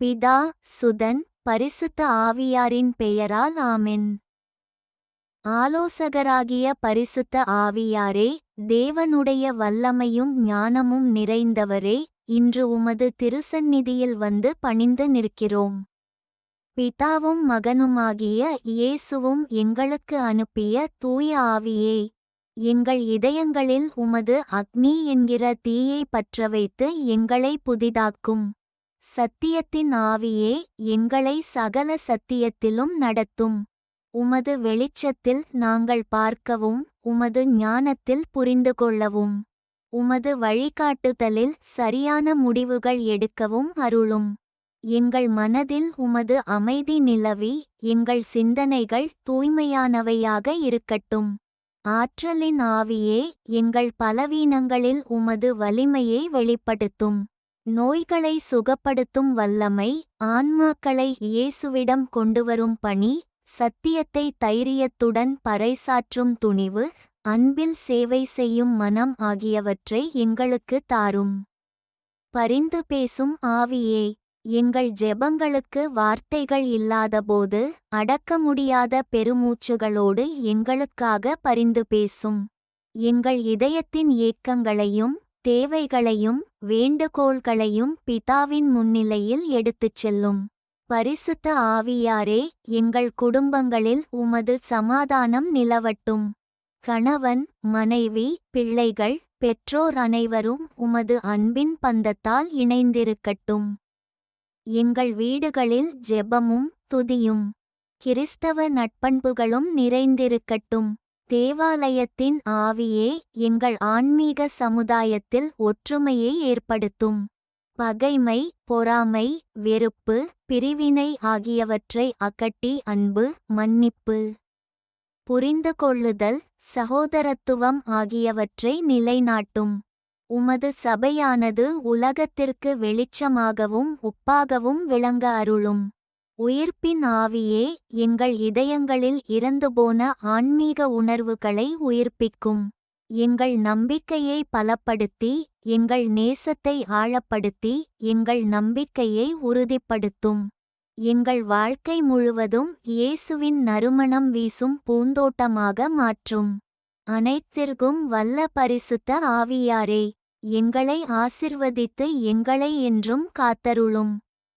பிதா சுதன் பரிசுத்த ஆவியாரின் பெயரால் ஆமென். ஆலோசகராகிய பரிசுத்த ஆவியாரே தேவனுடைய வல்லமையும் ஞானமும் நிறைந்தவரே இன்று உமது திருசந்நிதியில் வந்து பணிந்து நிற்கிறோம். பிதாவும் மகனுமாகிய இயேசுவும் எங்களுக்கு அனுப்பிய தூய ஆவியே எங்கள் இதயங்களில் உமது அக்னி என்கிற தீயை பற்றவைத்து எங்களை புதிதாக்கும். சத்தியத்தின் ஆவியே எங்களை சகல சத்தியத்திலும் நடத்தும். உமது வெளிச்சத்தில் நாங்கள் பார்க்கவும் உமது ஞானத்தில் புரிந்து கொள்ளவும். உமது வழிகாட்டுதலில் சரியான முடிவுகள் எடுக்கவும் அருளும். எங்கள் மனதில் உமது அமைதி நிலவி எங்கள் சிந்தனைகள் தூய்மையானவையாக இருக்கட்டும். ஆற்றலின் ஆவியே எங்கள் பலவீனங்களில் உமது வலிமையை வெளிப்படுத்தும். நோய்களை சுகப்படுத்தும் வல்லமை ஆன்மாக்களை இயேசுவிடம் கொண்டுவரும் பணி சத்தியத்தை தைரியத்துடன் பறைசாற்றும் துணிவு அன்பில் சேவை செய்யும் மனம் ஆகியவற்றை எங்களுக்கு தாரும். பரிந்து பேசும் ஆவியே எங்கள் ஜெபங்களுக்கு வார்த்தைகள் இல்லாதபோது அடக்க முடியாத பெருமூச்சுகளோடு எங்களுக்காக பரிந்து பேசும். எங்கள் இதயத்தின் ஏக்கங்களையும் தேவைகளையும் வேண்டுகோள்களையும் பிதாவின் முன்னிலையில் எடுத்துச் செல்லும். பரிசுத்த ஆவியாரே எங்கள் குடும்பங்களில் உமது சமாதானம் நிலவட்டும். கணவன் மனைவி பிள்ளைகள் பெற்றோர் அனைவரும் உமது அன்பின் பந்தத்தால் இணைந்திருக்கட்டும். எங்கள் வீடுகளில் ஜெபமும் துதியும் கிறிஸ்தவ நட்பண்புகளும் நிறைந்திருக்கட்டும். தேவாலயத்தின் ஆவியே எங்கள் ஆன்மீக சமுதாயத்தில் ஒற்றுமையை ஏற்படுத்தும். பகைமை பொறாமை வெறுப்பு பிரிவினை ஆகியவற்றை அகட்டி அன்பு மன்னிப்பு. புரிந்து கொள்ளுதல் சகோதரத்துவம் ஆகியவற்றை நிலைநாட்டும். உமது சபையானது உலகத்திற்கு வெளிச்சமாகவும் உப்பாகவும் விளங்க அருளும். உயிர்ப்பின் ஆவியே எங்கள் இதயங்களில் இறந்துபோன ஆன்மீக உணர்வுகளை உயிர்ப்பிக்கும். எங்கள் நம்பிக்கையை பலப்படுத்தி எங்கள் நேசத்தை ஆழப்படுத்தி எங்கள் நம்பிக்கையை உறுதிப்படுத்தும். எங்கள் வாழ்க்கை முழுவதும் இயேசுவின் நறுமணம் வீசும் பூந்தோட்டமாக மாற்றும். அனைத்திற்கும் வல்ல பரிசுத்த ஆவியாரே எங்களை ஆசிர்வதித்து எங்களை என்றும் காத்தருளும்.